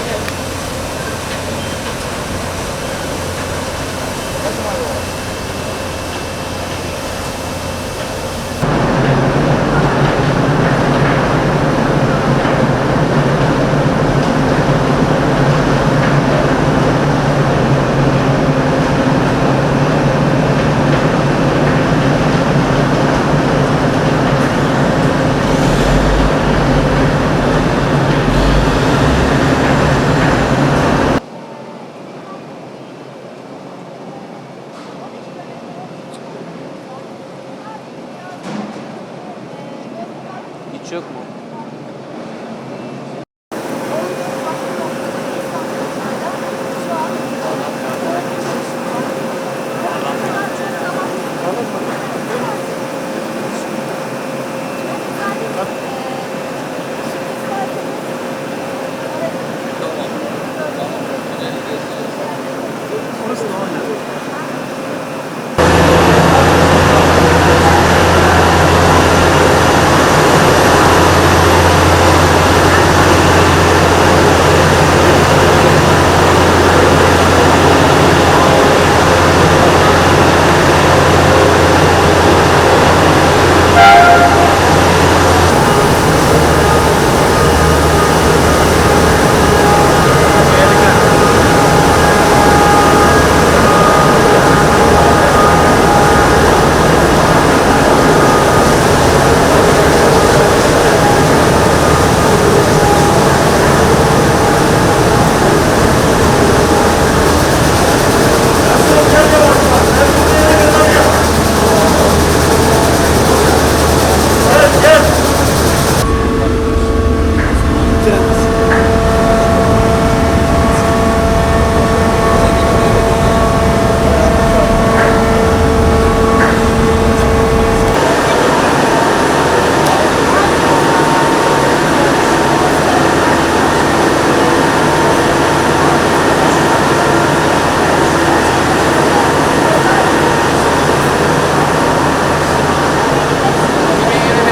Thank you. Yok mu?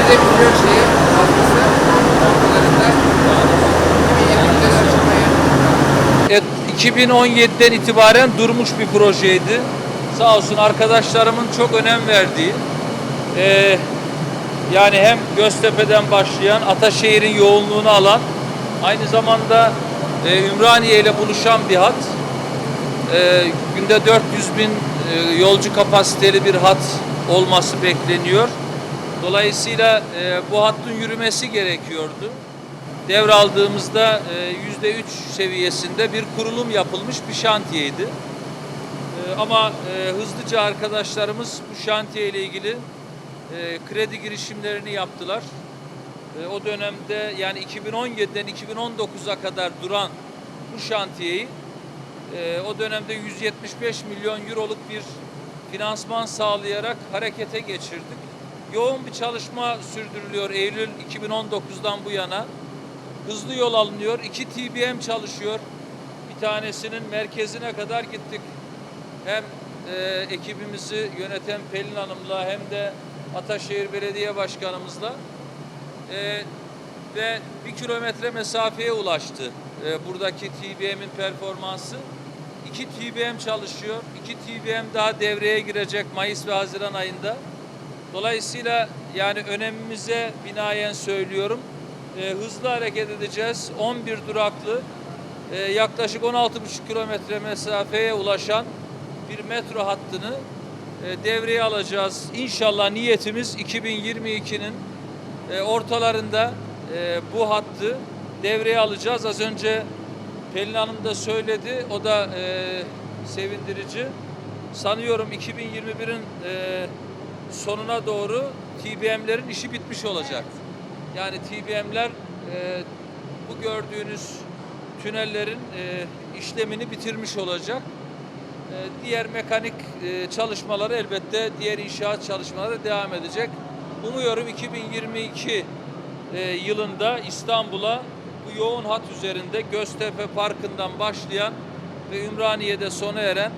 Bize bitiyor şeyi, hafızı, ortalarında. 2020'de de açılmayı Evet, 2017'den itibaren durmuş bir projeydi. Sağ olsun arkadaşlarımın çok önem verdiği, eee, yani hem Göztepe'den başlayan, Ataşehir'in yoğunluğunu alan, aynı zamanda eee, Ümraniye ile buluşan bir hat. Eee, günde 400 bin eee, yolcu kapasiteli bir hat olması bekleniyor. Dolayısıyla eee, bu hattın yürümesi gerekiyordu devraldığımızda e, yüzde üç seviyesinde bir kurulum yapılmış bir şantiyeydi. E, Ama e, hızlıca arkadaşlarımız bu şantiye ile ilgili kredi girişimlerini yaptılar. O dönemde yani 2017'den 2019'a kadar duran bu şantiyeyi o dönemde 175 milyon euroluk bir finansman sağlayarak harekete geçirdik. Yoğun bir çalışma sürdürülüyor Eylül 2019'dan bu yana. Hızlı yol alınıyor. İki TBM çalışıyor. Bir tanesinin merkezine kadar gittik. Hem e, ekibimizi yöneten Pelin Hanım'la hem de Ataşehir Belediye Başkanımızla e, ve bir kilometre mesafeye ulaştı e, buradaki TBM'in performansı. İki TBM çalışıyor. İki TBM daha devreye girecek Mayıs ve Haziran ayında. Dolayısıyla yani önemimize binaen söylüyorum. E, hızlı hareket edeceğiz. 11 duraklı e, yaklaşık 16,5 kilometre mesafeye ulaşan bir metro hattını e, devreye alacağız. İnşallah niyetimiz 2022'nin e, ortalarında e, bu hattı devreye alacağız. Az önce Pelin Hanım da söyledi. O da e, sevindirici. Sanıyorum 2021'in e, sonuna doğru TBM'lerin işi bitmiş olacak. Yani TBM'ler e, bu gördüğünüz tünellerin e, işlemini bitirmiş olacak. E, diğer mekanik e, çalışmaları elbette diğer inşaat çalışmaları devam edecek. Umuyorum 2022 e, yılında İstanbul'a bu yoğun hat üzerinde Göztepe Parkı'ndan başlayan ve Ümraniye'de sona eren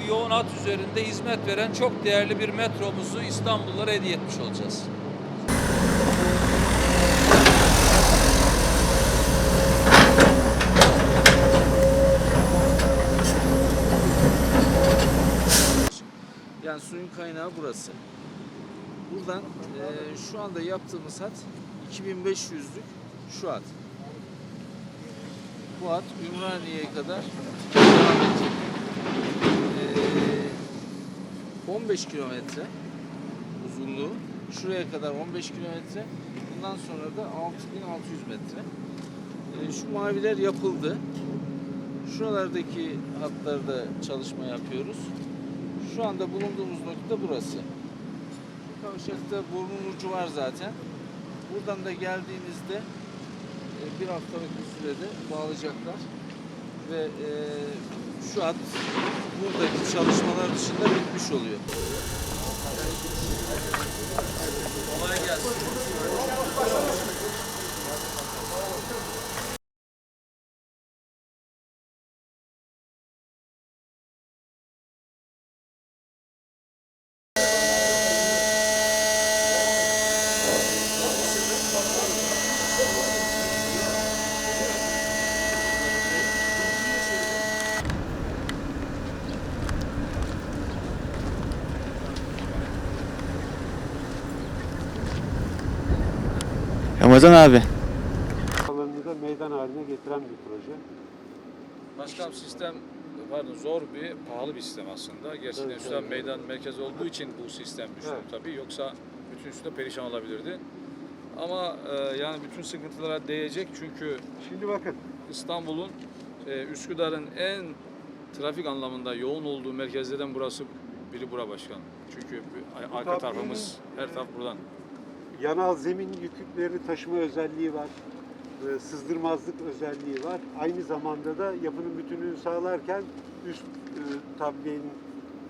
bu yoğun hat üzerinde hizmet veren çok değerli bir metromuzu İstanbullulara hediye etmiş olacağız. Burası. Buradan e, şu anda yaptığımız hat 2500'lük şu hat. Bu hat Ümraniye'ye kadar devam edecek. E, 15 kilometre uzunluğu. Şuraya kadar 15 kilometre. Bundan sonra da 6600 metre. E, şu maviler yapıldı. Şuralardaki hatlarda çalışma yapıyoruz. Şu anda bulunduğumuz nokta burası. Bu kavşakta burnun ucu var zaten. Buradan da geldiğinizde e, bir haftalık bir sürede bağlayacaklar. Ve e, şu hat buradaki çalışmalar dışında bitmiş oluyor. Ramazan abi. alanını da meydan haline getiren bir proje. Başkanım sistem pardon zor bir pahalı bir sistem aslında. Gerçekten Evet, Üstad evet. meydan merkez olduğu için bu sistem düşündüm Evet. tabii. Yoksa bütün üstüde perişan olabilirdi. Ama e, yani bütün sıkıntılara değecek çünkü Şimdi bakın İstanbul'un e, Üsküdar'ın en trafik anlamında yoğun olduğu merkezlerden burası biri bura başkan. Çünkü arka tarafımız her taraf buradan. Yanal zemin yüküklerini taşıma özelliği var. e, Sızdırmazlık özelliği var. Aynı zamanda da yapının bütünlüğünü sağlarken üst e, tabliyenin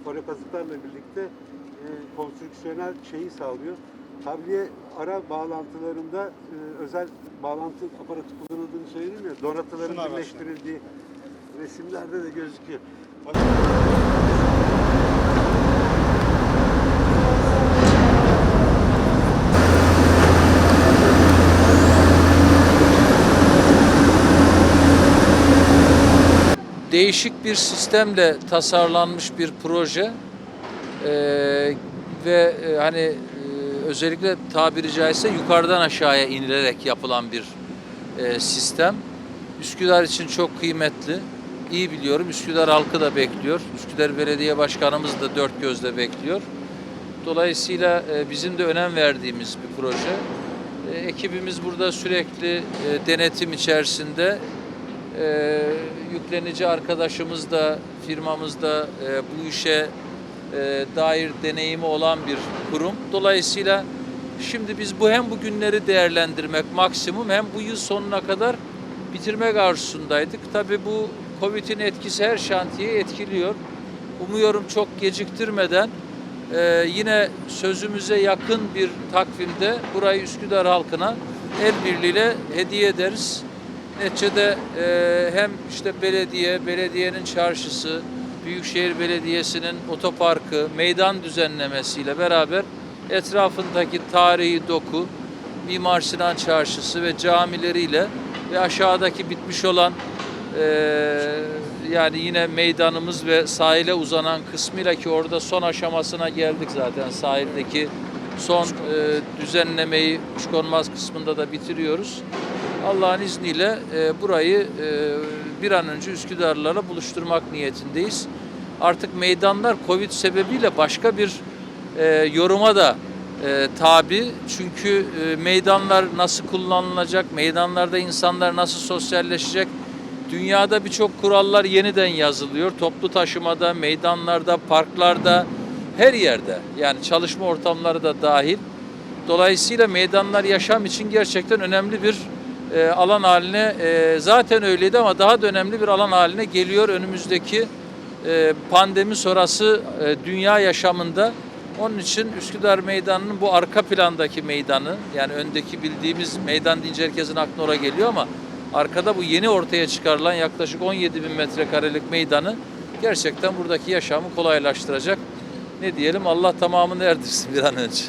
fora kazıklarla birlikte e, konstrüksiyonel şeyi sağlıyor. Tabliye ara bağlantılarında e, özel bağlantı aparatı kullanıldığını söyleyeyim ya donatıların birleştirildiği resimlerde de gözüküyor. Değişik bir sistemle tasarlanmış bir proje Ee, ve e, hani e, özellikle tabiri caizse yukarıdan aşağıya inilerek yapılan bir e, sistem. Üsküdar için çok kıymetli. İyi biliyorum. Üsküdar halkı da bekliyor. Üsküdar Belediye Başkanımız da dört gözle bekliyor. Dolayısıyla e, bizim de önem verdiğimiz bir proje. E, ekibimiz burada sürekli e, denetim içerisinde. E, yüklenici arkadaşımız da firmamızda e, bu işe e, dair deneyimi olan bir kurum. Dolayısıyla şimdi biz bu hem bu günleri değerlendirmek maksimum hem bu yıl sonuna kadar bitirmek arzusundaydık. Tabii bu Covid'in etkisi her şantiyeyi etkiliyor. Umuyorum çok geciktirmeden e, yine sözümüze yakın bir takvimde burayı Üsküdar halkına el birliğiyle hediye ederiz. Neticede e, hem işte belediye, belediyenin çarşısı, Büyükşehir Belediyesi'nin otoparkı, meydan düzenlemesiyle beraber etrafındaki tarihi doku, Mimar Sinan Çarşısı ve camileriyle ve aşağıdaki bitmiş olan e, yani yine meydanımız ve sahile uzanan kısmıyla ki orada son aşamasına geldik zaten sahildeki son e, düzenlemeyi kuşkonmaz kısmında da bitiriyoruz. Allah'ın izniyle e, burayı e, bir an önce Üsküdar'larla buluşturmak niyetindeyiz. Artık meydanlar Covid sebebiyle başka bir e, yoruma da e, tabi. Çünkü e, meydanlar nasıl kullanılacak, meydanlarda insanlar nasıl sosyalleşecek, Dünyada birçok kurallar yeniden yazılıyor. Toplu taşımada, meydanlarda, parklarda, her yerde. Yani çalışma ortamları da dahil. Dolayısıyla meydanlar yaşam için gerçekten önemli bir e, alan haline e, zaten öyleydi ama daha da önemli bir alan haline geliyor önümüzdeki e, pandemi sonrası e, dünya yaşamında. Onun için Üsküdar Meydanı'nın bu arka plandaki meydanı yani öndeki bildiğimiz meydan deyince herkesin aklına oraya geliyor ama arkada bu yeni ortaya çıkarılan yaklaşık 17 bin metrekarelik meydanı gerçekten buradaki yaşamı kolaylaştıracak. Ne diyelim Allah tamamını erdirsin bir an önce.